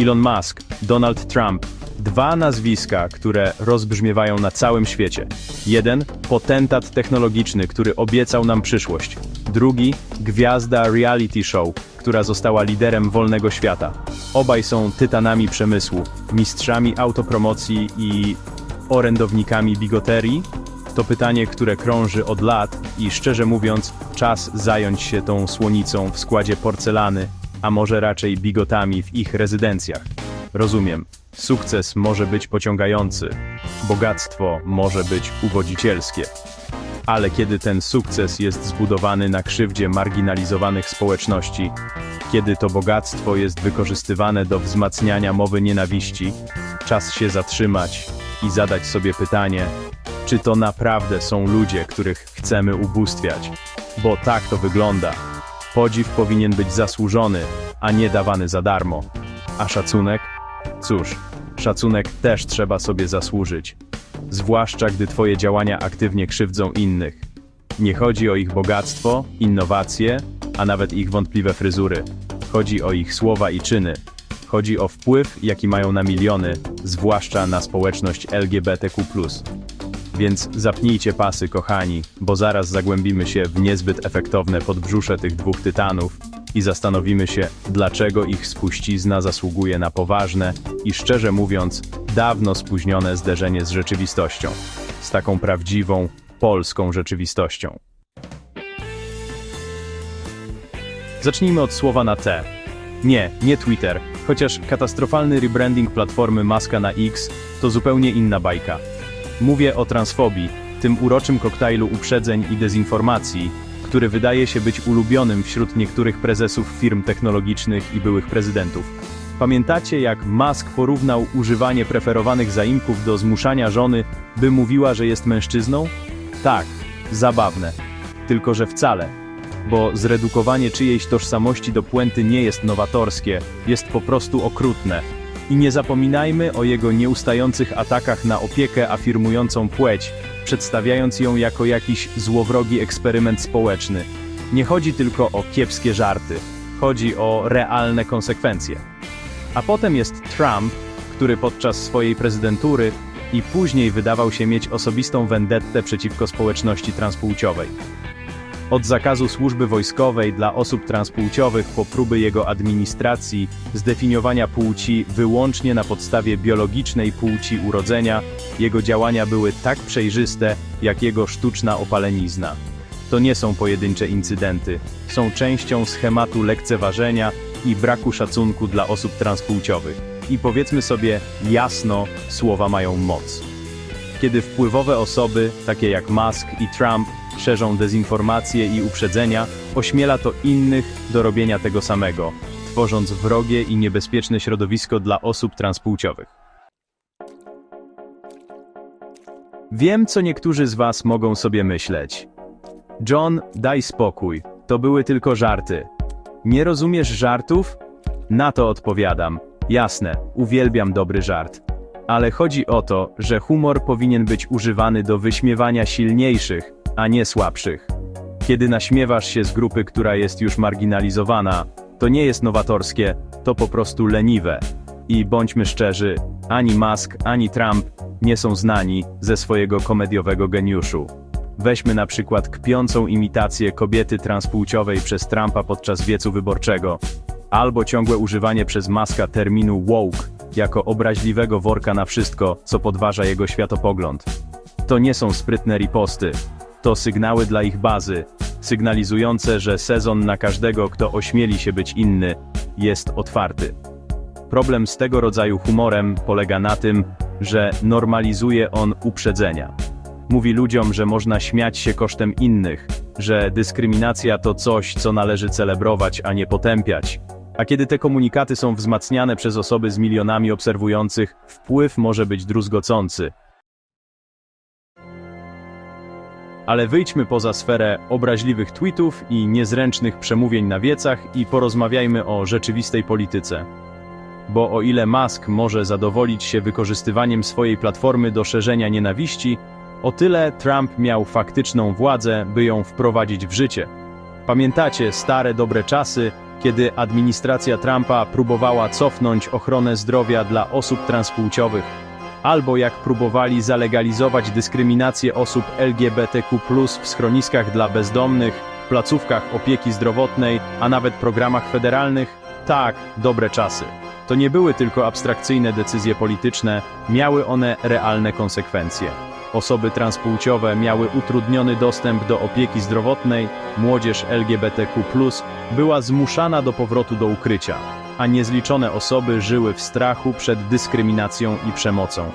Elon Musk, Donald Trump. Dwa nazwiska, które rozbrzmiewają na całym świecie. Jeden potentat technologiczny, który obiecał nam przyszłość. Drugi gwiazda reality show, która została liderem wolnego świata. Obaj są tytanami przemysłu, mistrzami autopromocji i orędownikami bigoterii? To pytanie, które krąży od lat i szczerze mówiąc, czas zająć się tą słonicą w składzie porcelany, a może raczej bigotami w ich rezydencjach. Rozumiem, sukces może być pociągający, bogactwo może być uwodzicielskie. Ale kiedy ten sukces jest zbudowany na krzywdzie marginalizowanych społeczności, kiedy to bogactwo jest wykorzystywane do wzmacniania mowy nienawiści, czas się zatrzymać i zadać sobie pytanie, czy to naprawdę są ludzie, których chcemy ubóstwiać? Bo tak to wygląda. Podziw powinien być zasłużony, a nie dawany za darmo. A szacunek? Cóż, szacunek też trzeba sobie zasłużyć. Zwłaszcza gdy Twoje działania aktywnie krzywdzą innych. Nie chodzi o ich bogactwo, innowacje, a nawet ich wątpliwe fryzury. Chodzi o ich słowa i czyny. Chodzi o wpływ, jaki mają na miliony, zwłaszcza na społeczność LGBTQ. Więc zapnijcie pasy, kochani, bo zaraz zagłębimy się w niezbyt efektowne podbrzusze tych dwóch tytanów i zastanowimy się, dlaczego ich spuścizna zasługuje na poważne i szczerze mówiąc, dawno spóźnione zderzenie z rzeczywistością. Z taką prawdziwą, polską rzeczywistością. Zacznijmy od słowa na T. Nie, nie Twitter, chociaż katastrofalny rebranding platformy Maska na X to zupełnie inna bajka. Mówię o transfobii, tym uroczym koktajlu uprzedzeń i dezinformacji, który wydaje się być ulubionym wśród niektórych prezesów firm technologicznych i byłych prezydentów. Pamiętacie, jak Musk porównał używanie preferowanych zaimków do zmuszania żony, by mówiła, że jest mężczyzną? Tak, zabawne. Tylko, że wcale. Bo zredukowanie czyjejś tożsamości do puenty nie jest nowatorskie, jest po prostu okrutne. I nie zapominajmy o jego nieustających atakach na opiekę afirmującą płeć, przedstawiając ją jako jakiś złowrogi eksperyment społeczny. Nie chodzi tylko o kiepskie żarty, chodzi o realne konsekwencje. A potem jest Trump, który podczas swojej prezydentury i później wydawał się mieć osobistą vendettę przeciwko społeczności transpłciowej. Od zakazu służby wojskowej dla osób transpłciowych po próby jego administracji zdefiniowania płci wyłącznie na podstawie biologicznej płci urodzenia, jego działania były tak przejrzyste, jak jego sztuczna opalenizna. To nie są pojedyncze incydenty, są częścią schematu lekceważenia i braku szacunku dla osób transpłciowych. I powiedzmy sobie jasno, słowa mają moc. Kiedy wpływowe osoby, takie jak Musk i Trump, szerzą dezinformacje i uprzedzenia, ośmiela to innych do robienia tego samego, tworząc wrogie i niebezpieczne środowisko dla osób transpłciowych. Wiem, co niektórzy z Was mogą sobie myśleć. John, daj spokój, to były tylko żarty. Nie rozumiesz żartów? Na to odpowiadam. Jasne, uwielbiam dobry żart. Ale chodzi o to, że humor powinien być używany do wyśmiewania silniejszych, a nie słabszych. Kiedy naśmiewasz się z grupy, która jest już marginalizowana, to nie jest nowatorskie, to po prostu leniwe. I bądźmy szczerzy, ani Musk, ani Trump nie są znani ze swojego komediowego geniuszu. Weźmy na przykład kpiącą imitację kobiety transpłciowej przez Trumpa podczas wiecu wyborczego, albo ciągłe używanie przez Muska terminu woke jako obraźliwego worka na wszystko, co podważa jego światopogląd. To nie są sprytne riposty, to sygnały dla ich bazy, sygnalizujące, że sezon na każdego, kto ośmieli się być inny, jest otwarty. Problem z tego rodzaju humorem polega na tym, że normalizuje on uprzedzenia. Mówi ludziom, że można śmiać się kosztem innych, że dyskryminacja to coś, co należy celebrować, a nie potępiać. A kiedy te komunikaty są wzmacniane przez osoby z milionami obserwujących, wpływ może być druzgocący. Ale wyjdźmy poza sferę obraźliwych tweetów i niezręcznych przemówień na wiecach i porozmawiajmy o rzeczywistej polityce. Bo o ile Musk może zadowolić się wykorzystywaniem swojej platformy do szerzenia nienawiści, o tyle Trump miał faktyczną władzę, by ją wprowadzić w życie. Pamiętacie stare dobre czasy, kiedy administracja Trumpa próbowała cofnąć ochronę zdrowia dla osób transpłciowych, albo jak próbowali zalegalizować dyskryminację osób LGBTQ+, w schroniskach dla bezdomnych, placówkach opieki zdrowotnej, a nawet programach federalnych, tak, dobre czasy. To nie były tylko abstrakcyjne decyzje polityczne, miały one realne konsekwencje. Osoby transpłciowe miały utrudniony dostęp do opieki zdrowotnej, młodzież LGBTQ+, była zmuszana do powrotu do ukrycia, a niezliczone osoby żyły w strachu przed dyskryminacją i przemocą.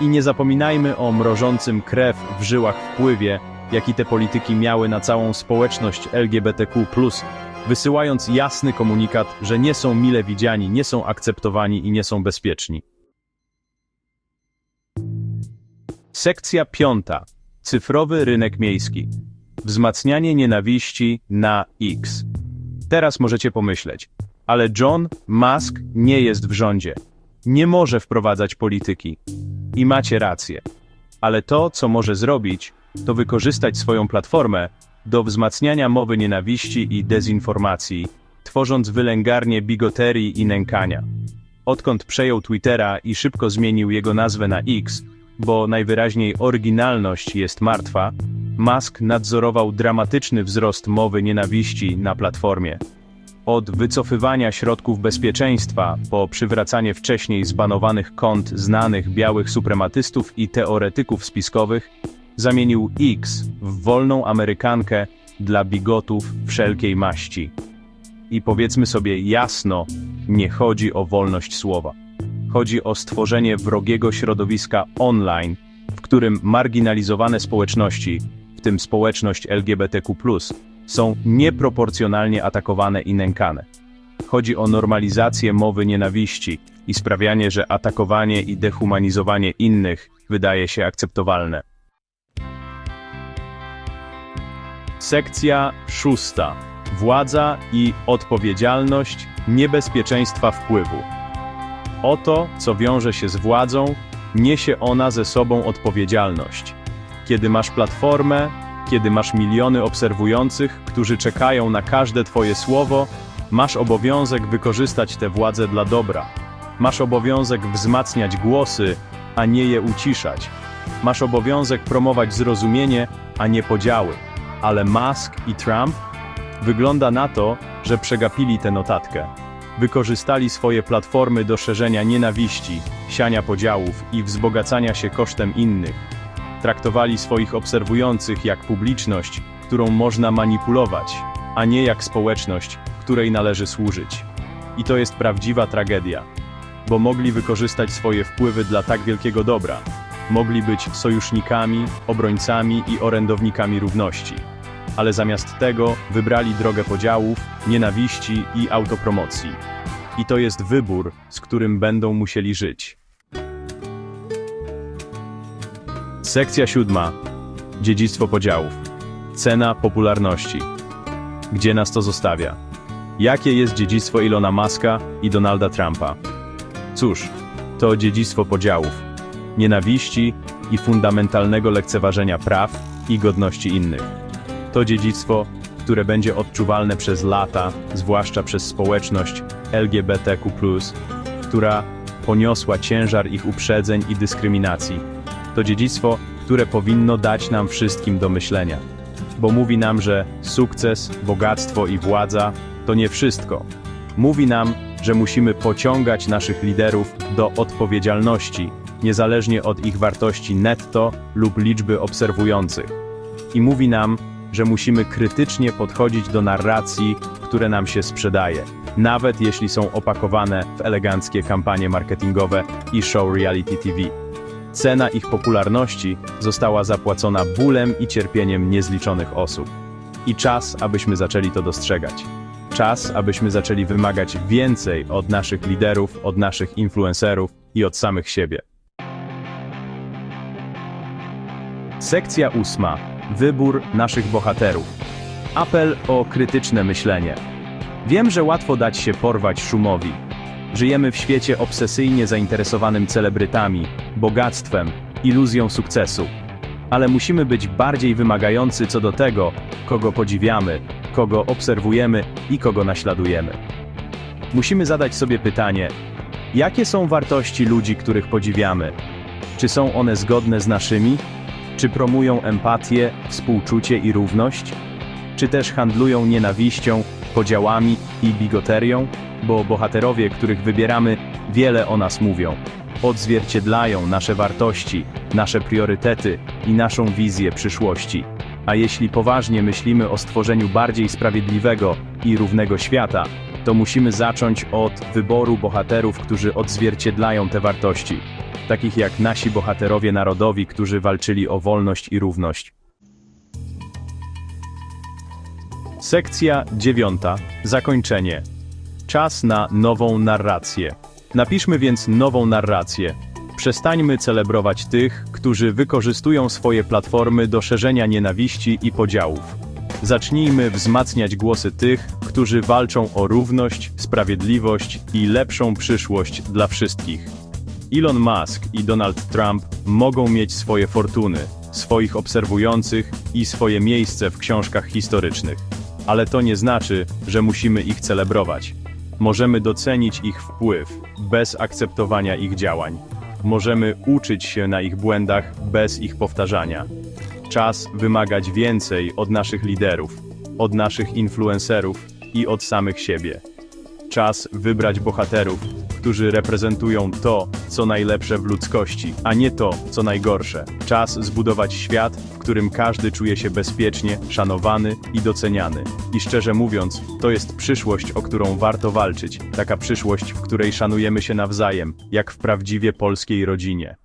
I nie zapominajmy o mrożącym krew w żyłach wpływie, jaki te polityki miały na całą społeczność LGBTQ+, wysyłając jasny komunikat, że nie są mile widziani, nie są akceptowani i nie są bezpieczni. Sekcja piąta. Cyfrowy rynek miejski. Wzmacnianie nienawiści na X. Teraz możecie pomyśleć, ale John Musk nie jest w rządzie. Nie może wprowadzać polityki. I macie rację. Ale to, co może zrobić, to wykorzystać swoją platformę do wzmacniania mowy nienawiści i dezinformacji, tworząc wylęgarnię bigoterii i nękania. Odkąd przejął Twittera i szybko zmienił jego nazwę na X, bo najwyraźniej oryginalność jest martwa, Musk nadzorował dramatyczny wzrost mowy nienawiści na platformie. Od wycofywania środków bezpieczeństwa po przywracanie wcześniej zbanowanych kont znanych białych suprematystów i teoretyków spiskowych, zamienił X w wolną Amerykankę dla bigotów wszelkiej maści. I powiedzmy sobie jasno, nie chodzi o wolność słowa. Chodzi o stworzenie wrogiego środowiska online, w którym marginalizowane społeczności, w tym społeczność LGBTQ, są nieproporcjonalnie atakowane i nękane. Chodzi o normalizację mowy nienawiści i sprawianie, że atakowanie i dehumanizowanie innych wydaje się akceptowalne. Sekcja szósta. Władza i odpowiedzialność niebezpieczeństwa wpływu. Oto, co wiąże się z władzą, niesie ona ze sobą odpowiedzialność. Kiedy masz platformę, kiedy masz miliony obserwujących, którzy czekają na każde Twoje słowo, masz obowiązek wykorzystać tę władzę dla dobra. Masz obowiązek wzmacniać głosy, a nie je uciszać. Masz obowiązek promować zrozumienie, a nie podziały. Ale Musk i Trump wygląda na to, że przegapili tę notatkę. Wykorzystali swoje platformy do szerzenia nienawiści, siania podziałów i wzbogacania się kosztem innych. Traktowali swoich obserwujących jak publiczność, którą można manipulować, a nie jak społeczność, której należy służyć. I to jest prawdziwa tragedia, bo mogli wykorzystać swoje wpływy dla tak wielkiego dobra. Mogli być sojusznikami, obrońcami i orędownikami równości. Ale zamiast tego wybrali drogę podziałów, nienawiści i autopromocji. I to jest wybór, z którym będą musieli żyć. Sekcja siódma. Dziedzictwo podziałów. Cena popularności. Gdzie nas to zostawia? Jakie jest dziedzictwo Ilona Muska i Donalda Trumpa? Cóż, to dziedzictwo podziałów, nienawiści i fundamentalnego lekceważenia praw i godności innych. To dziedzictwo, które będzie odczuwalne przez lata, zwłaszcza przez społeczność LGBTQ, która poniosła ciężar ich uprzedzeń i dyskryminacji. To dziedzictwo, które powinno dać nam wszystkim do myślenia, bo mówi nam, że sukces, bogactwo i władza to nie wszystko. Mówi nam, że musimy pociągać naszych liderów do odpowiedzialności, niezależnie od ich wartości netto lub liczby obserwujących. I mówi nam, że musimy krytycznie podchodzić do narracji, które nam się sprzedaje, nawet jeśli są opakowane w eleganckie kampanie marketingowe i show reality TV. Cena ich popularności została zapłacona bólem i cierpieniem niezliczonych osób. I czas, abyśmy zaczęli to dostrzegać. Czas, abyśmy zaczęli wymagać więcej od naszych liderów, od naszych influencerów i od samych siebie. Sekcja ósma. Wybór naszych bohaterów. Apel o krytyczne myślenie. Wiem, że łatwo dać się porwać szumowi. Żyjemy w świecie obsesyjnie zainteresowanym celebrytami, bogactwem, iluzją sukcesu. Ale musimy być bardziej wymagający co do tego, kogo podziwiamy, kogo obserwujemy i kogo naśladujemy. Musimy zadać sobie pytanie: jakie są wartości ludzi, których podziwiamy? Czy są one zgodne z naszymi? Czy promują empatię, współczucie i równość? Czy też handlują nienawiścią, podziałami i bigoterią? Bo bohaterowie, których wybieramy, wiele o nas mówią. Odzwierciedlają nasze wartości, nasze priorytety i naszą wizję przyszłości. A jeśli poważnie myślimy o stworzeniu bardziej sprawiedliwego i równego świata, to musimy zacząć od wyboru bohaterów, którzy odzwierciedlają te wartości, takich jak nasi bohaterowie narodowi, którzy walczyli o wolność i równość. Sekcja dziewiąta. Zakończenie. Czas na nową narrację. Napiszmy więc nową narrację. Przestańmy celebrować tych, którzy wykorzystują swoje platformy do szerzenia nienawiści i podziałów. Zacznijmy wzmacniać głosy tych, którzy walczą o równość, sprawiedliwość i lepszą przyszłość dla wszystkich. Elon Musk i Donald Trump mogą mieć swoje fortuny, swoich obserwujących i swoje miejsce w książkach historycznych. Ale to nie znaczy, że musimy ich celebrować. Możemy docenić ich wpływ bez akceptowania ich działań. Możemy uczyć się na ich błędach bez ich powtarzania. Czas wymagać więcej od naszych liderów, od naszych influencerów i od samych siebie. Czas wybrać bohaterów, którzy reprezentują to, co najlepsze w ludzkości, a nie to, co najgorsze. Czas zbudować świat, w którym każdy czuje się bezpiecznie, szanowany i doceniany. I szczerze mówiąc, to jest przyszłość, o którą warto walczyć. Taka przyszłość, w której szanujemy się nawzajem, jak w prawdziwie polskiej rodzinie.